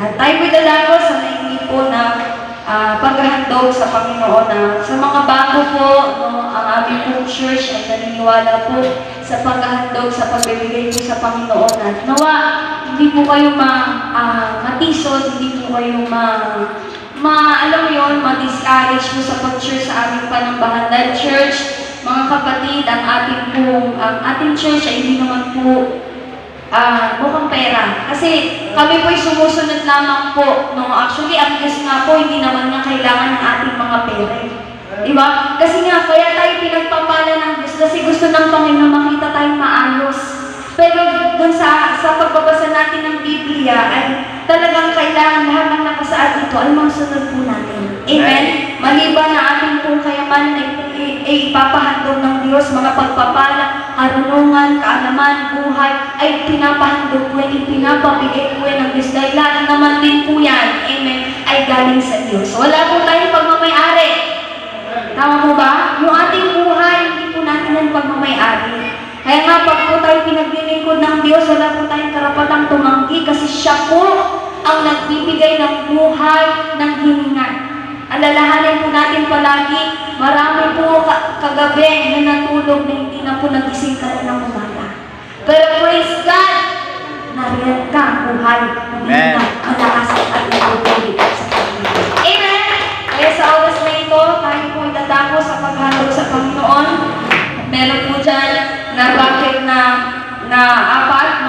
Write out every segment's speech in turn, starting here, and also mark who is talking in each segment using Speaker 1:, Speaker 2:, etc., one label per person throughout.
Speaker 1: At tayo po'y dalago sa naingi po na ah, paghahandog sa Panginoon na sa mga bago po, no, ang aming pong church ay naniniwala po sa paghahandog, sa pagbibigay po sa Panginoon. At nawa, hindi po kayo ma, ah, matisod, hindi po kayo ma, ma alam mo ma-discourage po sa pag-church sa aming panambahan. Dahil church, mga kapatid, ang ating pong, ang ating church ay hindi naman po ah mukhang pera. Kasi kami po'y sumusunod lamang po. No? Actually, ang Diyos nga po, hindi naman nga kailangan ng ating mga pera. eh. Di ba? Kasi nga, kaya tayo pinagpapala ng Diyos kasi gusto ng Panginoon makita tayong maayos. Pero dun sa, sa pagbabasa natin ng Biblia ay talagang kailangan lahat ng dito ay masunod po natin. Amen? Maliban na ating pong kayamanan ay, ay, ay ipapahandog ng Diyos, mga pagpapala, karunungan, kaalaman, buhay, ay pinapahandog po yan, ipinapabigay po yan ng Diyos. Dahil lahat naman din po yan, amen, ay galing sa Diyos. Wala po tayong pagmamayari. Tama po ba? Yung ating buhay, hindi po natin yan pagmamayari. Kaya nga, pag po tayo pinaglilingkod ng Diyos, wala po tayong karapatang tumanggi kasi siya po ang nagbibigay ng buhay ng hiningan. Alalahanin po natin palagi, marami po ka- kagabi na natulog na hindi na po nagising ka na ng umaga. Pero praise God, nariyan ka ang buhay, nariyan ka, malakas at itutuloy sa Panginoon. Amen! Kaya sa oras na ito, tayo po itatako sa paghatod sa Panginoon. Meron po dyan na bucket na, na apat,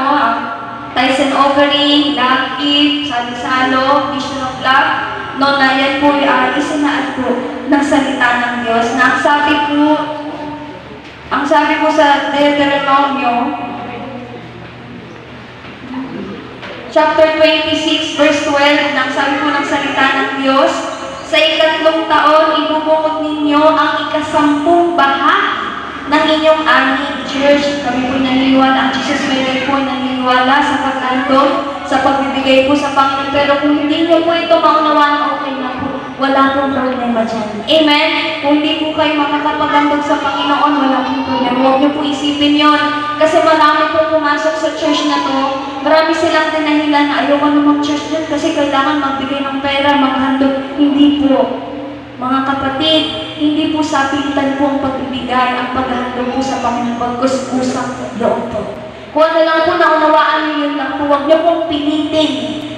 Speaker 1: Ovary, Love Gift, Salo-Salo, Vision of Love. No, na yan po ay isinaan po ng salita ng Diyos. Na ang sabi po, ang sabi po sa Deuteronomio, chapter 26, verse 12, nang sabi po ng salita ng Diyos, sa ikatlong taon, ibubukod ninyo ang ikasampung bahagi ng inyong ani, church. Kami po naniniwala, ang Jesus din po ay naniniwala sa paghandog, sa pagbibigay po sa Panginoon. Pero kung hindi niyo po ito maunawaan, okay na po. Wala pong problema dyan. Amen? Kung hindi po kayo makakapaghandog sa Panginoon, wala pong problema. Huwag niyo po isipin yon Kasi marami po pumasok sa church na to. Marami silang dinahilan na ayoko na mag-church dyan kasi kailangan magbigay ng pera, maghandog. Hindi po. Mga kapatid, hindi po sa pilitan po ang pagbibigay, ang paghahandog po sa Panginoon, pagkus kusang loob po. Kung ano lang po naunawaan niyo yun lang po, huwag niyo pong pilitin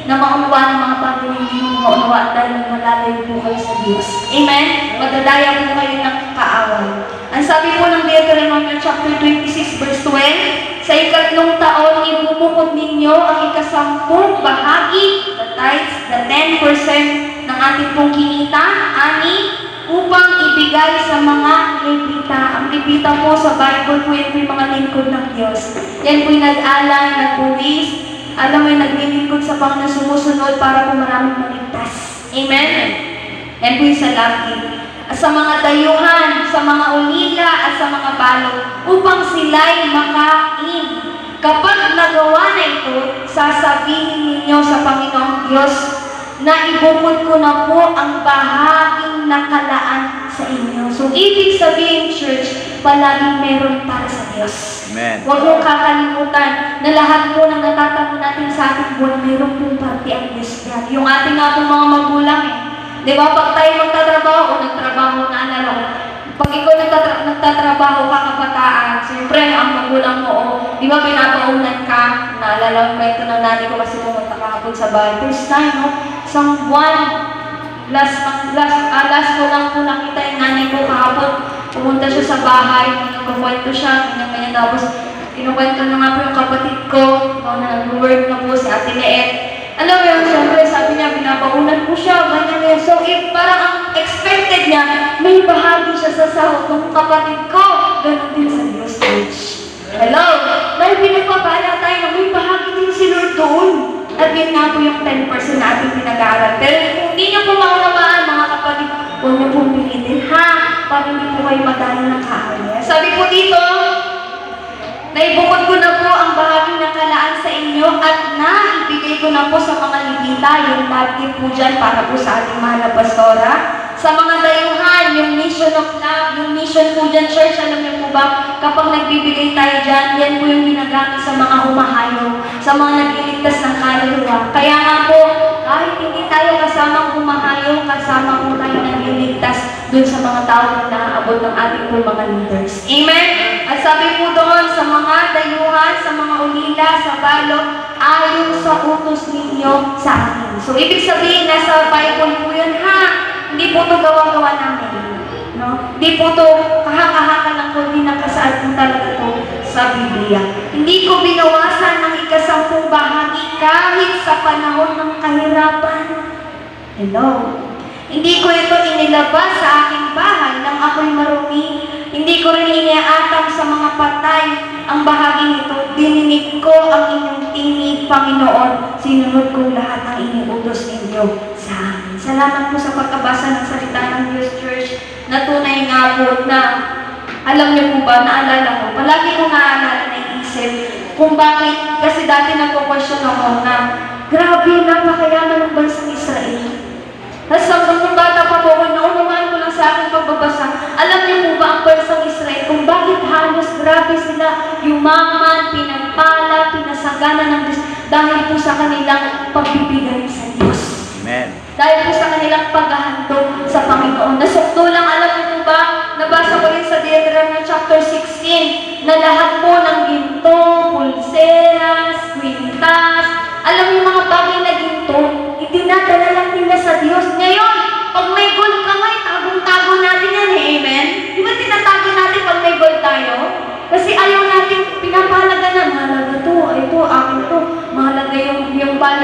Speaker 1: na maunawaan ng mga bagay na hindi mo maunawaan dahil malalayo po kayo sa Diyos. Amen? Magdadaya po kayo ng kaaway. Ang sabi po ng Deuteronomy chapter 26 verse 12, sa ikatlong taon, ibubukod ninyo ang ikasampung bahagi, the tithes, the 10% ng ating pong kinita, ani, upang ibigay sa mga Levita. Ang Levita po sa Bible po yan po yung mga lingkod ng Diyos. Yan po yung nag-alay, nagbuwis, alam mo yung naglilingkod sa Panginoon sumusunod para po maraming maligtas. Amen? Yan po yung sa laki. At sa mga dayuhan, sa mga ulila, at sa mga balot, upang sila'y makain. Kapag nagawa na ito, sasabihin ninyo sa Panginoong Diyos, na ibukod ko na po ang bahaging nakalaan sa inyo. So, ibig sabihin, church, palaging meron para sa Diyos.
Speaker 2: Amen.
Speaker 1: Huwag mong kakalimutan na lahat po ng natatamo natin sa ating buwan, meron pong parte ang Diyos yan. Yung ating pong mga magulang eh. Di ba, pag tayo magtatrabaho o nagtrabaho na ano, pag ikaw nagtatra- nagtatrabaho ka kabataan, siyempre ang magulang mo, o, di ba pinapaunan ka, naalala ko kwento ng nanay ko kasi pumunta kahapon sa bahay. First time, no? Isang buwan, last, last, ah, last ko lang po nakita yung nanay ko kahapon. Pumunta siya sa bahay, nagkukwento siya, ganyan-ganyan. Tapos, kinukwento na nga po yung kapatid ko, no, na nag-work na po si Ate Leet. Alam mo yun, siyempre, sabi niya, pinapaunan ko siya, ganyan ganyan. So, if parang ang expected niya, may bahagi siya sa sahod ng kapatid ko. Ganon din sa Diyos Church. Hello? Dahil pinagpapala Nga po yung 10% na ating pinag-aaral. Pero kung hindi niyo po maunawaan, mga kapatid, huwag niyo pong pilitin, ha? Para hindi po kayo madali ng kaaway. Sabi po dito, Naibukod ko na po ang bahaging nakalaan sa inyo at naibigay ko na po sa mga libita yung market po dyan para po sa ating mahal na pastora. Sa mga dayuhan, yung mission of love, yung mission po dyan, church, alam niyo po ba, kapag nagbibigay tayo dyan, yan po yung ginagamit sa mga humahayo, sa mga nagliligtas ng kaluluwa. Kaya nga po, pamamahayo, kasama po tayo nagliligtas dun sa mga tao na naaabot ng ating po mga leaders. Amen? At sabi po doon sa mga dayuhan, sa mga ulila, sa balot, ayon sa utos ninyo sa akin. So, ibig sabihin, nasa Bible po yun, ha? Hindi po ito gawa-gawa namin. No? Hindi po ito kahaka-haka lang kundi nakasaad po talaga ito sa Biblia. Hindi ko binawasan ng ikasampung bahagi kahit sa panahon ng kahirapan. Hello? Hindi ko ito inilabas sa aking bahay nang ako'y marumi. Hindi ko rin iniaatang sa mga patay ang bahagi nito. Dininig ko ang inyong tinig, Panginoon. Sinunod ko lahat ng iniutos ninyo. Salamat po sa pagkabasa ng salita ng Diyos Church na tunay nga po na alam niyo po ba, naalala ko, palagi ko naaalala na iisip kung bakit, kasi dati nagpo-question ako na grabe, napakayaman ng bansang Israel. Tapos hanggang nung bata pa po ako, naunawaan ko lang sa aking pagbabasa, alam niyo po ba ang bansang Israel kung bakit halos grabe sila yumaman, pinagpala, pinasagana ng Diyos dahil po sa kanilang pagbibigay sa Diyos.
Speaker 2: Amen.
Speaker 1: Dahil po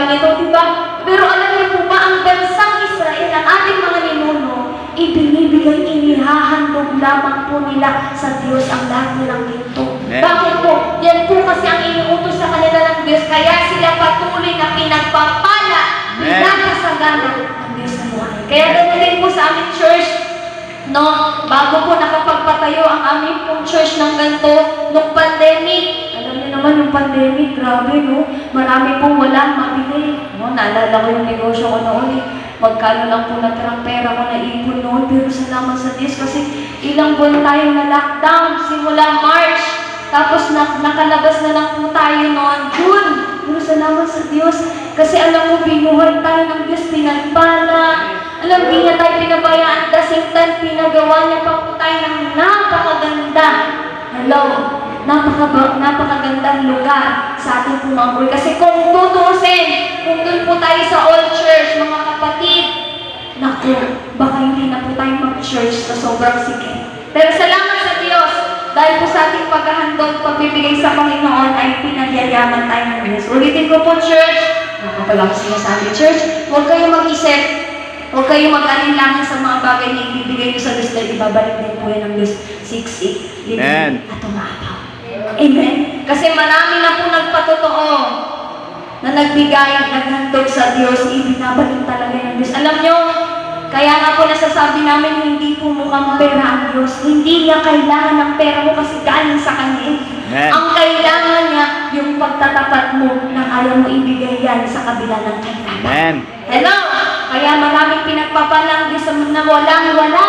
Speaker 1: nito, di ba? Pero alam niyo po ba, ang bansang Israel, ang ating mga ninuno, ibinibigay, inihahandog lamang po nila sa Diyos ang lahat nilang ginto.
Speaker 2: Amen.
Speaker 1: Bakit po? Yan po kasi ang iniutos sa kanila ng Diyos, kaya sila patuloy na pinagpapala,
Speaker 2: Amen.
Speaker 1: pinapasagana ng Diyos na buhay. Kaya ganun din po sa aming church, No, bago po nakapagpatayo ang aming pong church ng ganito, nung pandemic, yung pandemic, grabe no, marami pong wala mabili. No, naalala ko yung negosyo ko noon eh, magkano lang po natirang pera ko na ipon noon, pero salamat sa Diyos kasi ilang buwan tayong na lockdown, simula March, tapos na, nakalabas na lang po tayo noon, June. Pero salamat sa Diyos, kasi alam mo, binuhay tayo ng Diyos, pinagpala, alam, di niya tayo pinabayaan. Time, pinagawa niya pa po tayo ng napakaganda. Hello? Napaka, napakagandang lugar sa ating pumamboy. Kasi kung tutusin, kung doon po tayo sa old church, mga kapatid, naku, baka hindi na po tayo mag-church sa sobrang sikip. Pero salamat sa Diyos, dahil po sa ating paghahandog, pagbibigay sa Panginoon ay pinagyayaman tayo ng Diyos. Ulitin ko po, church, nakapala ko sinasabi, church, huwag kayo mag-isip, Huwag kayong mag-alinlangan sa mga bagay na ibibigay nyo sa Diyos dahil ibabalik din po yan ng Diyos 6, 8,
Speaker 2: Amen.
Speaker 1: at umapaw. Amen? Kasi marami na po nagpatotoo na nagbigay, naghandog sa Diyos, ibinabalik talaga ng Diyos. Alam nyo, kaya nga po nasasabi namin, hindi po mukhang pera ang Diyos. Hindi niya kailangan ng pera mo kasi galing sa Kanya.
Speaker 2: Amen.
Speaker 1: Ang kailangan niya, yung pagtatapat mo na ayaw mo ibigay yan sa kabila ng kahirapan.
Speaker 2: Amen.
Speaker 1: Hello! Kaya maraming pinagpapalang Diyos na walang wala.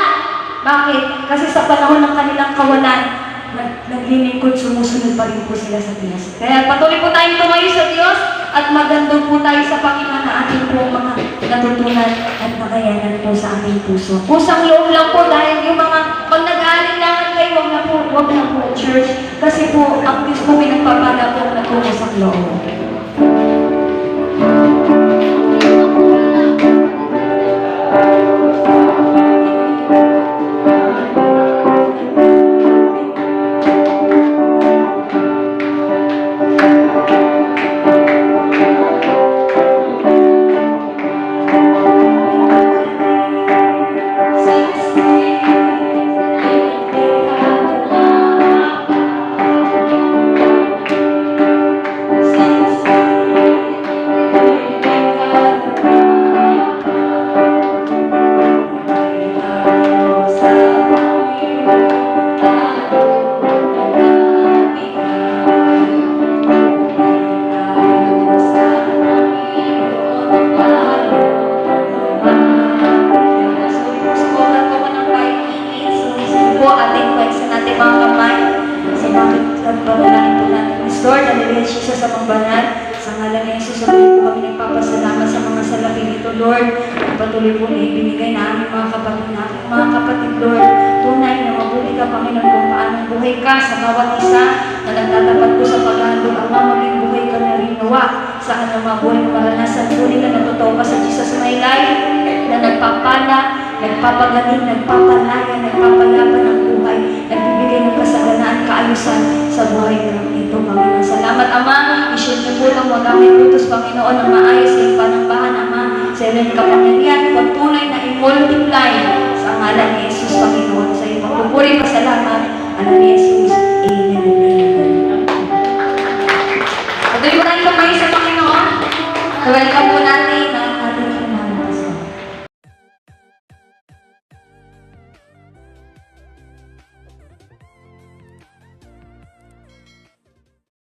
Speaker 1: Bakit? Kasi sa panahon ng kanilang kawalan, nag naglilingkod, sumusunod pa rin po sila sa Diyos. Kaya patuloy po tayong tumayo sa Diyos at magandang po tayo sa Panginoon na ating po mga natutunan at nakayanan po sa ating puso. Kusang loob lang po dahil yung mga pag nag-aalinlangan kayo, wag na po, wag na po church. Kasi po, ang Diyos po pinagpapala po na kumusang loob. Bakit nagpanalangin po natin. Miss Lord, nalilin siya sa pambanal. Sa ngalan ni Jesus, sabihin po kami nagpapasalamat sa mga salapi nito, Lord. Ang patuloy po na ibinigay na aming mga kapatid natin. Mga kapatid, Lord, tunay na mabuti ka, Panginoon, kung paano buhay ka sa bawat isa na nagtatapat po sa paghandog. Ama, maging buhay ka na rin nawa sa mga buhay na maranasan. Tunay na natotoo ka sa Jesus my life na nagpapala, nagpapagaling, nagpapalaya, nagpapalaban ng buhay, nagbibigay ng kasaganaan, kaayusan sa buhay ng ito, Panginoon. Salamat, Ama. I-share niyo po ng mga gamit utos, Panginoon, ng maayos sa panambahan, Ama. Sa iyong kapangyarihan, pagtunay na i-multiply sa ngalan ni Jesus, Panginoon.